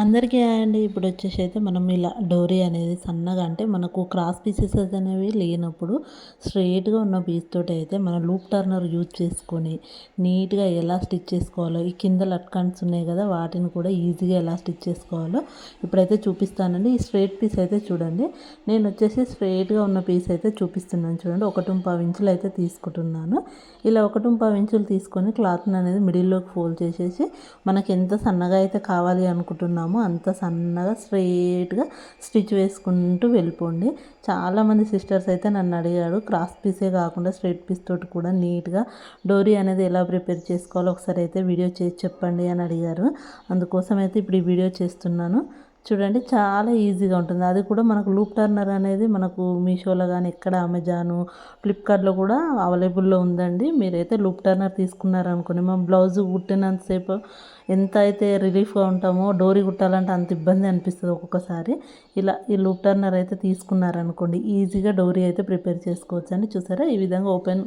అందరికీ అండి. ఇప్పుడు వచ్చేసి అయితే మనం ఇలా డోరీ అనేది సన్నగా అంటే మనకు క్రాస్ పీసెస్ అనేవి లేనప్పుడు స్ట్రైట్గా ఉన్న పీస్ తోటి అయితే మనం లూప్ టర్నర్ యూజ్ చేసుకొని నీట్గా ఎలా స్టిచ్ చేసుకోవాలో ఈ కింద లట్కన్స్ ఉన్నాయి కదా వాటిని కూడా ఈజీగా ఎలా స్టిచ్ చేసుకోవాలో ఇప్పుడైతే చూపిస్తానండి. ఈ స్ట్రైట్ పీస్ అయితే చూడండి. నేను వచ్చేసి స్ట్రైట్గా ఉన్న పీస్ అయితే చూపిస్తున్నాను చూడండి. ఒకటి పావు ఇంచులు అయితే తీసుకుంటున్నాను. ఇలా ఒకటి పావు ఇంచులు తీసుకొని క్లాత్ని అనేది మిడిల్లోకి ఫోల్డ్ చేసేసి మనకి ఎంత సన్నగా అయితే కావాలి అనుకుంటున్నాము అనుకున్నామో అంత సన్నగా స్ట్రైట్గా స్టిచ్ వేసుకుంటూ వెళ్ళిపోండి. చాలామంది సిస్టర్స్ అయితే నన్ను అడిగారు. క్రాస్ పీసే కాకుండా స్ట్రైట్ పీస్ తోటి కూడా నీట్గా డోరీ అనేది ఎలా ప్రిపేర్ చేసుకోవాలో ఒకసారి అయితే వీడియో చేసి చెప్పండి అని అడిగారు. అందుకోసం అయితే ఇప్పుడు ఈ వీడియో చేస్తున్నాను. చూడండి చాలా ఈజీగా ఉంటుంది. అది కూడా మనకు లూప్ టర్నర్ అనేది మనకు మీషోలో కానీ ఎక్కడ అమెజాను ఫ్లిప్కార్ట్లో కూడా అవైలబుల్లో ఉందండి. మీరైతే లూప్ టర్నర్ తీసుకున్నారనుకోండి మా బ్లౌజ్ కుట్టినంతసేపు ఎంత అయితే రిలీఫ్గా ఉంటామో డోరీ కుట్టాలంటే అంత ఇబ్బంది అనిపిస్తుంది ఒక్కొక్కసారి. ఇలా ఈ లూప్ టర్నర్ అయితే తీసుకున్నారనుకోండి ఈజీగా డోరీ అయితే ప్రిపేర్ చేసుకోవచ్చు అని చూసారా? ఈ విధంగా ఓపెన్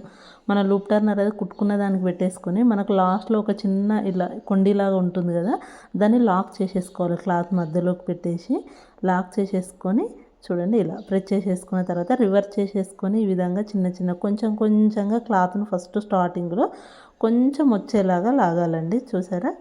మన లూప్ టర్నర్ అయితే కుట్టుకున్న దానికి పెట్టేసుకొని మనకు లాస్ట్లో ఒక చిన్న ఇలా కొండిలాగా ఉంటుంది కదా దాన్ని లాక్ చేసేసుకోవాలి క్లాత్ మధ్యలో మధ్యలోకి పెట్టేసి లాక్ చేసేసుకొని చూడండి ఇలా ప్రెస్ చేసేసుకున్న తర్వాత రివర్స్ చేసేసుకొని ఈ విధంగా చిన్న చిన్న కొంచెం కొంచెంగా క్లాత్ను ఫస్ట్ స్టార్టింగ్లో కొంచెం వచ్చేలాగా లాగాలండి. చూసారా?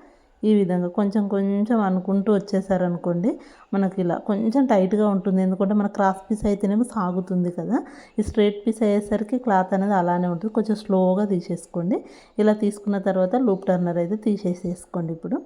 ఈ విధంగా కొంచెం కొంచెం అనుకుంటూ వచ్చేసారనుకోండి మనకి ఇలా కొంచెం టైట్గా ఉంటుంది. ఎందుకంటే మన క్రాస్ పీస్ అయితేనేమో సాగుతుంది కదా. ఈ స్ట్రైట్ పీస్ అయ్యేసరికి క్లాత్ అనేది అలానే ఉంటుంది. కొంచెం స్లోగా తీసేసుకోండి. ఇలా తీసుకున్న తర్వాత లూప్ టర్నర్ అయితే తీసేసేసుకోండి ఇప్పుడు.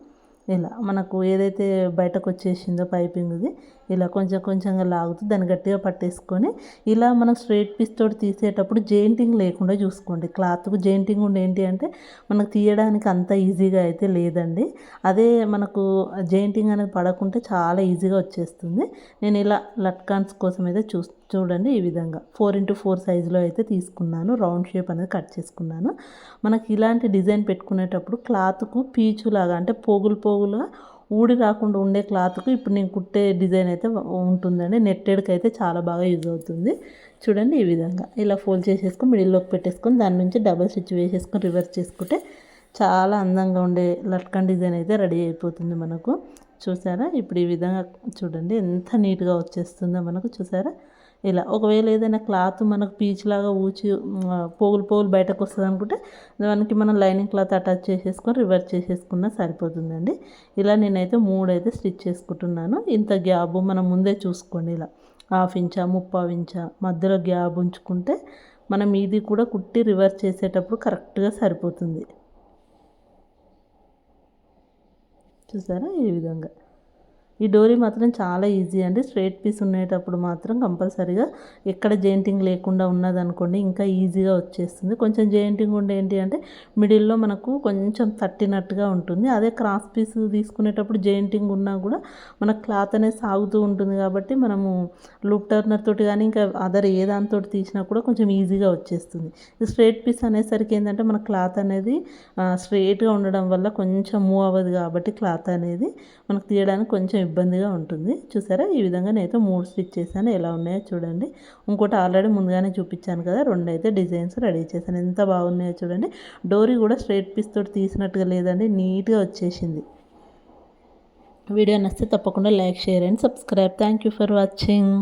ఇలా మనకు ఏదైతే బయటకు వచ్చేసిందో పైపింగ్ది ఇలా కొంచెం కొంచెంగా లాగుతూ దాన్ని గట్టిగా పట్టేసుకొని ఇలా మనం స్ట్రైట్ పీస్ తోటి తీసేటప్పుడు జెయింటింగ్ లేకుండా చూసుకోండి. క్లాత్కు జెయింటింగ్ ఉండి ఏంటి అంటే మనకు తీయడానికి అంత ఈజీగా అయితే లేదండి. అదే మనకు జెయింటింగ్ అనేది పడకుంటే చాలా ఈజీగా వచ్చేస్తుంది. నేను ఇలా లట్కాన్స్ కోసం అయితే చూ చూడండి ఈ విధంగా ఫోర్ ఇంటూ ఫోర్ సైజులో అయితే తీసుకున్నాను. రౌండ్ షేప్ అనేది కట్ చేసుకున్నాను. మనకి ఇలాంటి డిజైన్ పెట్టుకునేటప్పుడు క్లాత్కు పీచులాగా అంటే పోగులు పోగులుగా ఊడి రాకుండా ఉండే క్లాత్కు ఇప్పుడు నేను కుట్టే డిజైన్ అయితే ఉంటుందండి. నెట్టెడ్కి అయితే చాలా బాగా యూజ్ అవుతుంది. చూడండి ఈ విధంగా. ఇలా ఫోల్డ్ చేసేసుకొని మిడిల్లోకి పెట్టేసుకొని దాని నుంచి డబల్ స్టిచ్ వేసేసుకొని రివర్స్ చేసుకుంటే చాలా అందంగా ఉండే లట్కన్ డిజైన్ అయితే రెడీ అయిపోతుంది మనకు. చూసారా? ఇప్పుడు ఈ విధంగా చూడండి. ఎంత నీట్గా వచ్చేస్తుందో మనకు. చూసారా? ఇలా ఒకవేళ ఏదైనా క్లాత్ మనకు పీచులాగా ఊచి పోగులు పోగులు బయటకు వస్తుంది అనుకుంటే దానికి మనం లైనింగ్ క్లాత్ అటాచ్ చేసేసుకొని రివర్స్ చేసేసుకున్నా సరిపోతుందండి. ఇలా నేనైతే మూడు అయితే స్టిచ్ చేసుకుంటున్నాను. ఇంత గ్యాబ్ మనం ముందే చూసుకోండి ఇలా. హాఫ్ ఇంచా ముప్పావు ఇంచా మధ్యలో గ్యాబ్ ఉంచుకుంటే మనం ఇది కూడా కుట్టి రివర్స్ చేసేటప్పుడు కరెక్ట్గా సరిపోతుంది. చూసారా ఈ విధంగా? ఈ డోరీ మాత్రం చాలా ఈజీ అండి. స్ట్రైట్ పీస్ ఉండేటప్పుడు మాత్రం కంపల్సరీగా ఎక్కడ జెయింటింగ్ లేకుండా ఉన్నదనుకోండి ఇంకా ఈజీగా వచ్చేస్తుంది. కొంచెం జెయింటింగ్ ఉండే ఏంటి అంటే మిడిల్లో మనకు కొంచెం తట్టినట్టుగా ఉంటుంది. అదే క్రాస్ పీస్ తీసుకునేటప్పుడు జెయింటింగ్ ఉన్నా కూడా మన క్లాత్ అనేది సాగుతూ ఉంటుంది కాబట్టి మనము లూప్ టర్నర్ తోటి కానీ ఇంకా అదర్ ఏ దాంతో తీసినా కూడా కొంచెం ఈజీగా వచ్చేస్తుంది. స్ట్రైట్ పీస్ అనేసరికి ఏంటంటే మన క్లాత్ అనేది స్ట్రైట్గా ఉండడం వల్ల కొంచెం మూవ్ అవ్వదు కాబట్టి క్లాత్ అనేది మనకు తీయడానికి కొంచెం ఇబ్బందిగా ఉంటుంది. చూసారా? ఈ విధంగా నేనైతే మూడు స్టిచ్ చేశాను. ఎలా ఉన్నాయో చూడండి. ఇంకోటి ఆల్రెడీ ముందుగానే చూపించాను కదా. రెండు అయితే డిజైన్స్ రెడీ చేశాను. ఎంత బాగున్నాయో చూడండి. డోరీ కూడా స్ట్రైట్ పీస్ తోటి తీసినట్టుగా లేదండి. నీట్గా వచ్చేసింది. వీడియో నచ్చితే తప్పకుండా like share and subscribe. Thank you for watching.